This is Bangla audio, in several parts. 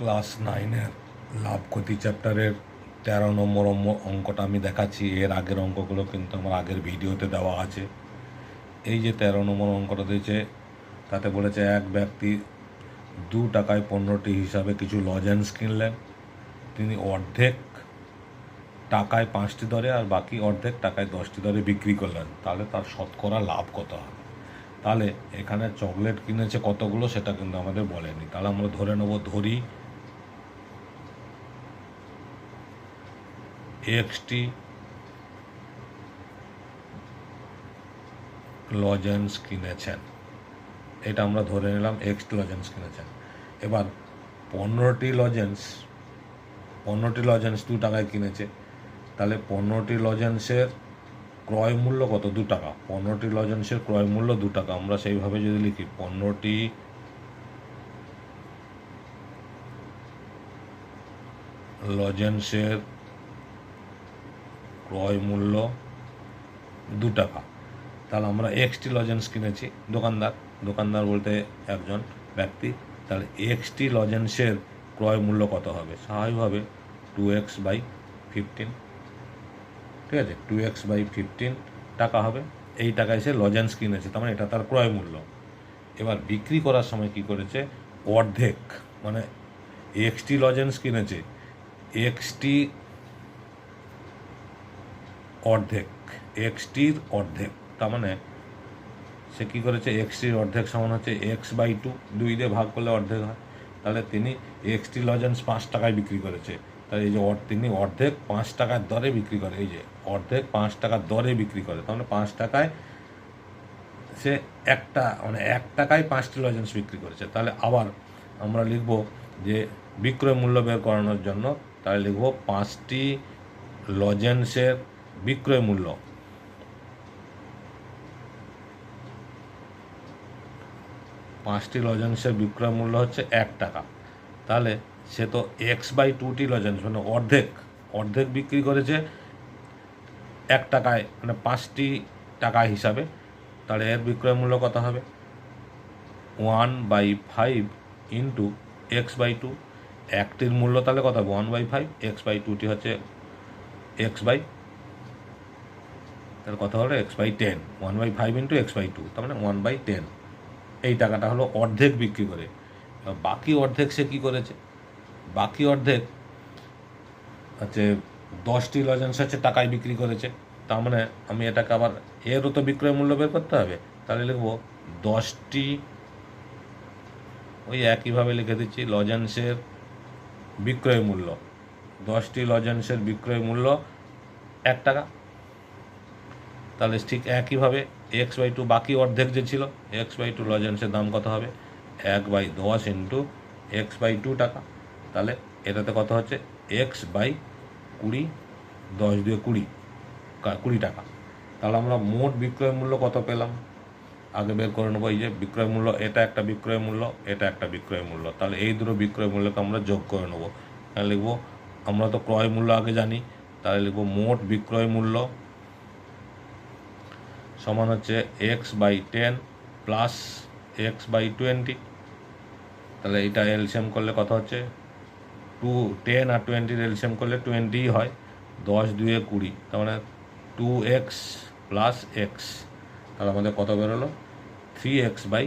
ক্লাস নাইনের লাভ ক্ষতি চ্যাপ্টারের তেরো নম্বর অঙ্কটা আমি দেখাচ্ছি। এর আগের অঙ্কগুলো কিন্তু আমার আগের ভিডিওতে দেওয়া আছে। এই যে তেরো নম্বর অঙ্কটা দিয়েছে, তাতে বলেছে এক ব্যক্তি দু টাকায় পণ্যটি হিসাবে কিছু লজেন্স কিনলেন। তিনি অর্ধেক টাকায় পাঁচটি দরে আর বাকি অর্ধেক টাকায় দশটি দরে বিক্রি করলেন। তাহলে তার শতকরা লাভ কত হবে? তাহলে এখানে চকলেট কিনেছে কতগুলো সেটা কিন্তু আমাদের বলেনি। তাহলে আমরা ধরে নেব ধরি এক্সটি লজেন্স কিনেছেন। এটা আমরা ধরে নিলাম এক্সটি লজেন্স কিনেছেন। এবার পনেরোটি লজেন্স পনেরোটি লজেন্স দু টাকায় কিনেছে। তাহলে পনেরোটি লজেন্সের ক্রয় মূল্য কত? দু টাকা। পনেরোটি লজেন্সের ক্রয় মূল্য দু টাকা। আমরা সেইভাবে যদি লিখি, পনেরোটি লজেন্সের ক্রয় মূল্য দু টাকা। তাহলে আমরা এক্সটি লজেন্স কিনেছি, দোকানদার। দোকানদার বলতে একজন ব্যক্তি। তাহলে এক্সটি লজেন্সের ক্রয় মূল্য কত হবে? স্বাভাবিকভাবে টু এক্স বাই ফিফটিন ঠিক আছে? টু এক্স বাই ফিফটিন টাকা হবে। এই টাকায় সে লজেন্স কিনেছে, তার মানে এটা তার ক্রয় মূল্য। এবার বিক্রি করার সময় কি করেছে? অর্ধেক মানে এক্সটি লজেন্স কিনেছে। এক্সটি অর্ধেক এক্সটির অর্ধেক, তার মানে সে কী করেছে এক্সটির অর্ধেক সমান হচ্ছে এক্স বাই টু দুই দিয়ে ভাগ করলে অর্ধেক হয়। তাহলে তিনি এক্সটি লজেন্স পাঁচ টাকায় বিক্রি করেছে। তাহলে এই যে তিনি অর্ধেক পাঁচ টাকার দরে বিক্রি করে, এই যে অর্ধেক পাঁচ টাকার দরে বিক্রি করে তাহলে পাঁচ টাকায় সে একটা মানে এক টাকায় পাঁচটি লজেন্স বিক্রি করেছে। তাহলে আবার আমরা লিখব যে বিক্রয় মূল্য বের করানোর জন্য তাহলে লিখব পাঁচটি লজেন্সের বিক্রয় মূল্য। পাঁচটি লজেন্সের বিক্রয় মূল্য হচ্ছে এক টাকা। তাহলে সে তো এক্স বাই টুটি লজেন্স মানে অর্ধেক অর্ধেক বিক্রি করেছে এক টাকায় মানে পাঁচটি টাকা হিসাবে। তাহলে এর বিক্রয় মূল্য কত হবে? One by five into X by two একটির মূল্য তাহলে কত হবে? One by five X by টুটি হচ্ছে এক্স বাই তাহলে কথা হলো X by ten one by five into X by two তার মানে ওয়ান বাই টেন এই টাকাটা হলো অর্ধেক বিক্রি করে। বাকি অর্ধেক সে কী করেছে? বাকি অর্ধেক হচ্ছে দশটি লজেন্স হচ্ছে টাকায় বিক্রি করেছে। তার মানে আমি এটাকে আবার এরও তো বিক্রয় মূল্য বের করতে হবে। তাহলে লিখব দশটি, ওই একইভাবে লিখে দিচ্ছি, লজেন্সের বিক্রয় মূল্য। দশটি লজেন্সের বিক্রয় মূল্য এক টাকা। তাহলে ঠিক একইভাবে এক্স বাই টু বাকি অর্ধেক যে ছিল এক্স বাই টু লজেন্সের দাম কত হবে? এক বাই দশ ইন্টু এক্স বাই টু টাকা। তাহলে এটাতে কত হচ্ছে? এক্স বাই কুড়ি, দশ দিয়ে কুড়ি কুড়ি টাকা। তাহলে আমরা মোট বিক্রয় মূল্য কত পেলাম? আগে বের করে নেব, এই যে বিক্রয় মূল্য, এটা একটা বিক্রয় মূল্য, এটা একটা বিক্রয় মূল্য। তাহলে এই দুটো বিক্রয় মূল্যকে আমরা যোগ করে নেব। তাহলে লিখব, আমরা তো ক্রয় মূল্য আগে জানি, তাহলে লিখব মোট বিক্রয় মূল্য সমান হচ্ছে X by ten plus X by twenty তাহলে এটা এলসিএম করলে কত হচ্ছে? টু টেন আর টোয়েন্টির এলসিএম করলে টোয়েন্টিই হয়। দশ দুয়ে কুড়ি, তার মানে টু এক্স প্লাস এক্স তাহলে আমাদের কত বেরোলো? Three X by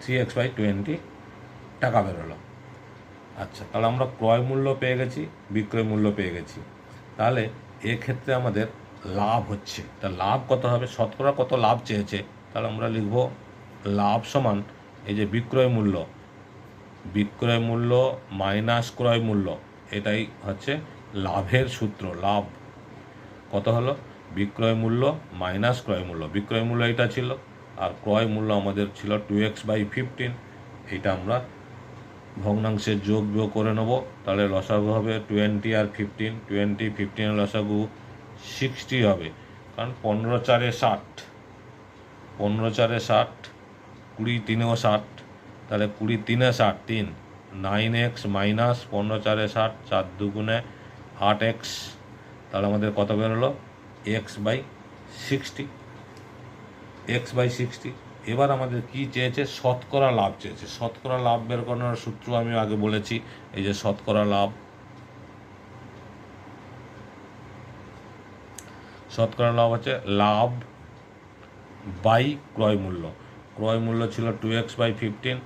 three X by twenty টাকা বেরোলো। আচ্ছা তাহলে আমরা ক্রয় মূল্য পেয়ে গেছি, বিক্রয় মূল্য পেয়ে গেছি। তাহলে এক্ষেত্রে আমাদের লাভ হচ্ছে। তা লাভ কত হবে? শতকরা কত লাভ চেয়েছে? তাহলে আমরা লিখব লাভ সমান এই যে বিক্রয় মূল্য। বিক্রয় মূল্য মাইনাস ক্রয় মূল্য, এটাই হচ্ছে লাভের সূত্র, লাভ। কত হলো? বিক্রয় মূল্য মাইনাস ক্রয় মূল্য। বিক্রয় মূল্য এটা ছিল, আর ক্রয় মূল্য আমাদের ছিল টু এক্স বাই ফিফটিন এটা আমরা ভগ্নাংশের যোগ বিয়োগ করে নেব। তাহলে লসাগু হবে টোয়েন্টি আর ফিফটিন টোয়েন্টি ফিফটিনের লসাগু সিক্সটি হবে। কারণ পনেরো চারে ষাট। পনেরো চারে ষাট, কুড়ি তিনেও ষাট। তাহলে কুড়ি তিনে ষাট তিন। নাইন এক্স মাইনাস পনেরো চারে ষাট, চার দুগুণে আট এক্স। তাহলে আমাদের কত বেরোলো? X by sixty. X by sixty. এবার আমাদের কি চেয়েছে? শতকরা লাভ চেয়েছে। শতকরা লাভ বের করানোর সূত্র আমি আগে বলেছি। এই যে শতকরা লাভ শতকরা লাভ হচ্ছে লাভ বাই ক্রয় মূল্য। ক্রয় মূল্য ছিল two X by fifteen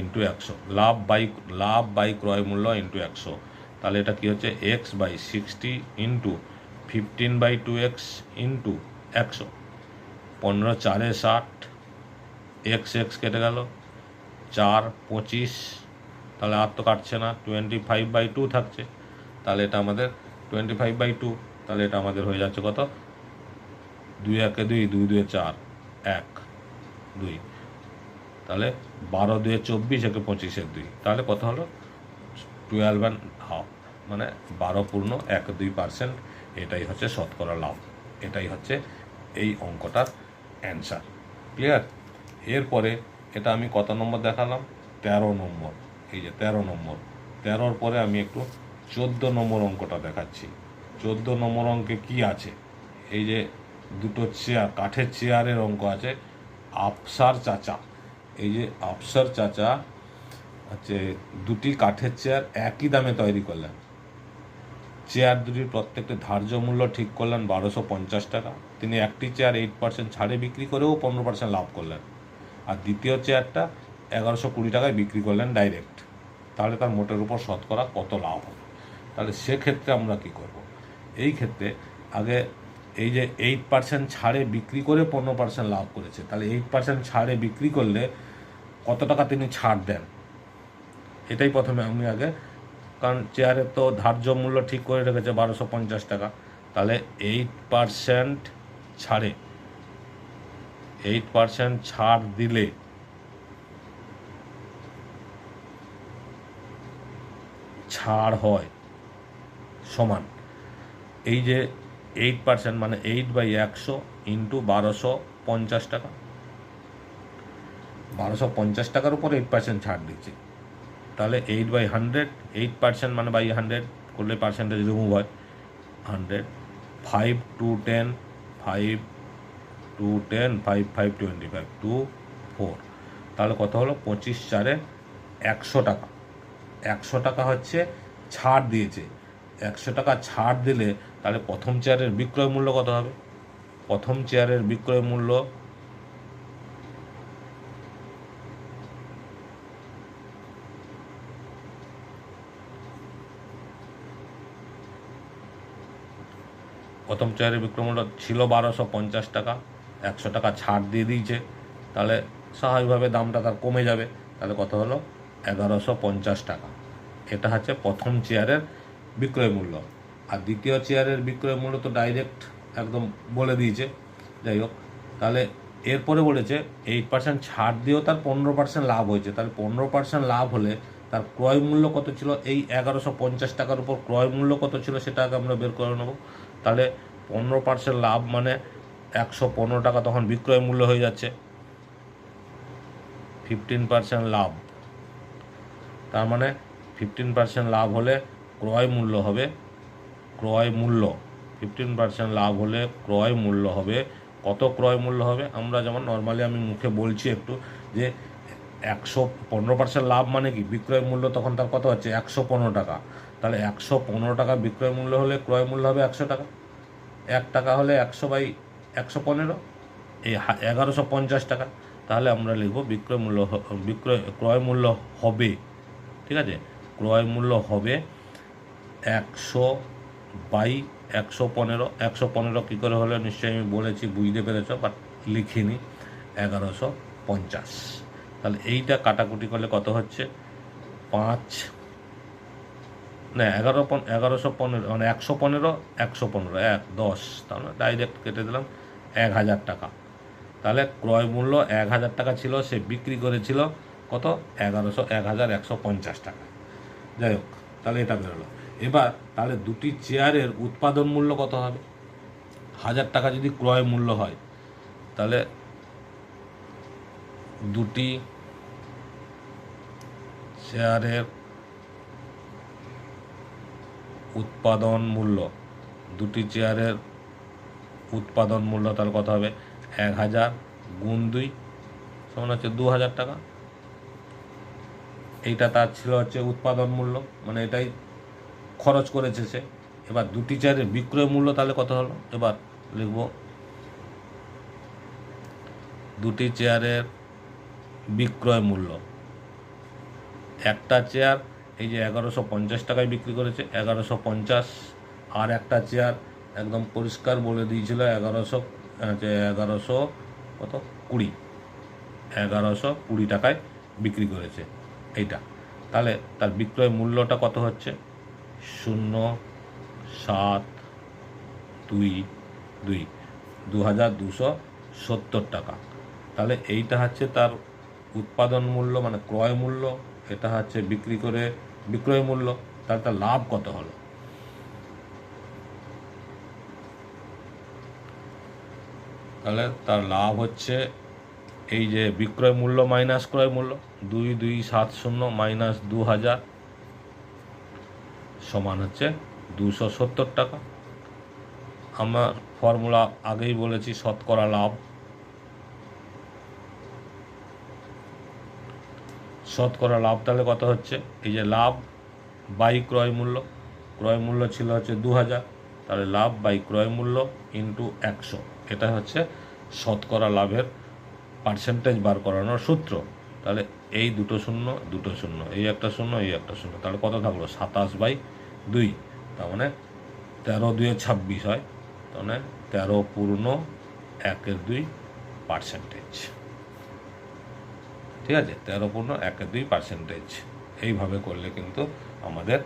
into একশো। লাভ বাই লাভ বাই ক্রয় মূল্য ইন্টু একশো। তাহলে এটা কী হচ্ছে? X by sixty into fifteen by two x into একশো। পনেরো, চারে ষাট এক্স এক্স কেটে গেল। চার, পঁচিশ, তাহলে আর তো কাটছে না। টোয়েন্টি ফাইভ বাই টু থাকছে। তাহলে এটা আমাদের টোয়েন্টি ফাইভ বাই টু তাহলে এটা আমাদের হয়ে যাচ্ছে কত? দুই একে দুই দুই দুয়ে চার, এক, দুই। তাহলে বারো দুয়ে চব্বিশ একে পঁচিশের দুই। তাহলে কত হলো? টুয়েলভ অ্যান্ড হাফ মানে বারো পূর্ণ এক দুই পার্সেন্ট এটাই হচ্ছে শতকরা লাভ। এটাই হচ্ছে এই অঙ্কটার অ্যান্সার ক্লিয়ার এরপরে এটা আমি কত নম্বর দেখালাম? তেরো নম্বর। এই যে তেরো নম্বর। তেরোর পরে আমি একটু চোদ্দ নম্বর অঙ্কটা দেখাচ্ছি। চোদ্দ নম্বর অঙ্কে কি আছে? এই যে দুটো চেয়ার কাঠের চেয়ারের অঙ্ক আছে, আফসার চাচা। এই যে আফসার চাচা হচ্ছে দুটি কাঠের চেয়ার একই দামে তৈরি করলেন। চেয়ার দুটির প্রত্যেকটি ধার্য মূল্য ঠিক করলেন বারোশো পঞ্চাশ টাকা। তিনি একটি চেয়ার এইট পার্সেন্ট ছাড়ে বিক্রি করেও পনেরো পার্সেন্ট লাভ করলেন। আর দ্বিতীয় চেয়ারটা এগারোশো কুড়ি টাকায় বিক্রি করলেন ডাইরেক্ট তাহলে তার মোটের উপর শতকরা কত লাভ হবে? তাহলে সেক্ষেত্রে আমরা কি করব? এই ক্ষেত্রে আগে এই যে এইট পার্সেন্ট ছাড়ে বিক্রি করে পনেরো পার্সেন্ট লাভ করেছে, তাহলে এইট পার্সেন্ট ছাড়ে বিক্রি করলে কত টাকা তিনি ছাড় দেন? এটাই প্রথমে আমি আগে, কারণ চেয়ারের তো ধার্য মূল্য ঠিক করে রেখেছে বারোশো পঞ্চাশ টাকা, তাহলে এইট পার্সেন্ট ছাড়ে এইট পার্সেন্ট ছাড় দিলে ছাড় হয় সমান। এই যে এইট পার্সেন্ট মানে এইট বাই একশো ইন্টু বারোশো পঞ্চাশ টাকা। বারোশো পঞ্চাশ টাকার উপর এইট পার্সেন্ট ছাড় দিচ্ছে। তাহলে eight by hundred eight percent মানে বাই হান্ড্রেড করলে পার্সেন্টেজ রিমুভ হয়। Hundred five two ten five two ten five five twenty five two four তাহলে কত হলো? পঁচিশ চারে একশো টাকা। একশো টাকা হচ্ছে ছাড় দিয়েছে। একশো টাকা ছাড় দিলে তাহলে প্রথম চেয়ারের বিক্রয় মূল্য কত হবে? প্রথম চেয়ারের বিক্রয় মূল্য প্রথম চেয়ারের বিক্রয় মূল্য ছিল বারোশো পঞ্চাশ টাকা। একশো টাকা ছাড় দিয়ে দিয়েছে। তাহলে স্বাভাবিকভাবে দামটা তার কমে যাবে। তাহলে কত হলো? এগারোশো পঞ্চাশ টাকা। এটা হচ্ছে প্রথম চেয়ারের বিক্রয় মূল্য। আর দ্বিতীয় চেয়ারের বিক্রয় মূল্য তো ডাইরেক্ট একদম বলে দিয়েছে। যাই হোক, তাহলে এরপরে বলেছে এইট পার্সেন্ট ছাড় দিয়েও তার পনেরো পার্সেন্ট লাভ হয়েছে। তাহলে পনেরো পার্সেন্ট লাভ হলে তার ক্রয় মূল্য কত ছিল? এই এগারোশো পঞ্চাশ টাকার উপর ক্রয় মূল্য কত ছিল সেটা আগে আমরা বের করে নেব। তাহলে পনেরো পার্সেন্ট লাভ মানে একশো পনেরো টাকা তখন বিক্রয় মূল্য হয়ে যাচ্ছে। ফিফটিন পার্সেন্ট লাভ। তার মানে ফিফটিন পার্সেন্ট লাভ হলে ক্রয় মূল্য হবে। ক্রয় মূল্য ফিফটিন পার্সেন্ট লাভ হলে ক্রয় মূল্য হবে। কত ক্রয় মূল্য হবে? আমরা যেমন নর্মালি আমি মুখে বলছি একটু যে একশো পনেরো পার্সেন্ট লাভ মানে কি? বিক্রয় মূল্য তখন তার কত হচ্ছে? একশো পনেরো টাকা। তাহলে একশো পনেরো টাকা বিক্রয় মূল্য হলে ক্রয় মূল্য হবে একশো টাকা। এক টাকা হলে একশো বাই একশো পনেরো, এই এগারোশো পঞ্চাশ টাকা। তাহলে আমরা লিখব বিক্রয় মূল্য বিক্রয়, ক্রয় মূল্য হবে। ঠিক আছে? ক্রয় মূল্য হবে একশো বাই একশো পনেরো একশো পনেরো কী করে হলো? নিশ্চয়ই আমি বলেছি, বুঝতে পেরেছ বাট লিখিনি, এগারোশো পঞ্চাশ। তাহলে এইটা কাটাকুটি করলে কত হচ্ছে? পাঁচ, না, এগারো এগারোশো পনেরো মানে একশো পনেরো একশো পনেরো, এক, দশ তাহলে ডাইরেক্ট কেটে দিলাম, এক হাজার টাকা। তাহলে ক্রয় মূল্য এক হাজার টাকা ছিল, সে বিক্রি করেছিল কত? এগারোশো, এক হাজার একশো পঞ্চাশ টাকা। যাই হোক, তাহলে এটা বেরোলো। এবার তাহলে দুটি চেয়ারের উৎপাদন মূল্য কত হবে? হাজার টাকা যদি ক্রয় মূল্য হয়, তাহলে দুটি চেয়ারের উৎপাদন মূল্য, দুটি চেয়ারের উৎপাদন মূল্য তার কত হবে? এক হাজার গুণ দুই সমান হচ্ছে দু হাজার টাকা। এইটা তার ছিল হচ্ছে উৎপাদন মূল্য মানে এটাই খরচ করেছে সে। এবার দুটি চেয়ারের বিক্রয় মূল্য তাহলে কত হলো? এবার লিখব দুটি চেয়ারের বিক্রয় মূল্য। একটা চেয়ার এই যে এগারোশো পঞ্চাশ টাকায় বিক্রি করেছে, এগারোশো পঞ্চাশ। আর একটা চেয়ার একদম পরিষ্কার বলে দিয়েছিল, এগারোশো এগারোশো কত? কুড়ি। এগারোশো কুড়ি টাকায় বিক্রি করেছে। এইটা। তাহলে তার বিক্রয় মূল্যটা কত হচ্ছে? শূন্য, সাত, দুই দুই। দু হাজার দুশো সত্তর টাকা। তাহলে এইটা হচ্ছে তার উৎপাদন মূল্য মানে ক্রয় মূল্য, এটা হচ্ছে বিক্রি করে বিক্রয় মূল্য। তাহলে তার লাভ কত হলো? তাহলে তার লাভ হচ্ছে এই যে বিক্রয় মূল্য মাইনাস ক্রয় মূল্য, দুই দুই, সাত, শূন্য, মাইনাস দু হাজার সমান হচ্ছে দুশো সত্তর টাকা। আমার ফর্মুলা আগেই বলেছি, শতকরা লাভ। শতকরা লাভ তাহলে কত হচ্ছে? এই যে লাভ বাই ক্রয় মূল্য ক্রয় মূল্য ছিল হচ্ছে দু হাজার তাহলে লাভ বাই ক্রয় মূল্য ইন্টু একশো। এটা হচ্ছে শতকরা লাভের পার্সেন্টেজ বার করানোর সূত্র। তাহলে এই দুটো শূন্য দুটো শূন্য, এই একটা শূন্য, এই একটা শূন্য, তাহলে কত থাকল? সাতাশ বাই দুই, তার মানে তেরো দুয়ে ছাব্বিশ হয়, তার মানে তেরো পূর্ণ একের দুই পার্সেন্টেজ ঠিক আছে? তেরো পূর্ণ একের দুই পার্সেন্টেজ এইভাবে করলে কিন্তু আমাদের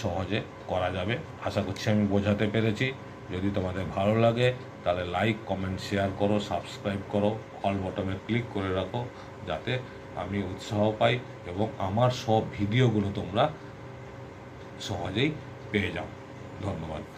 সহজে করা যাবে। আশা করছি আমি বোঝাতে পেরেছি। যদি তোমাদের ভালো লাগে, তাহলে লাইক কমেন্ট শেয়ার করো সাবস্ক্রাইব করো অল বটমে ক্লিক করে রাখো, যাতে আমি উৎসাহ পাই এবং আমার সব ভিডিওগুলো তোমরা সহজেই পেয়ে যাও ধন্যবাদ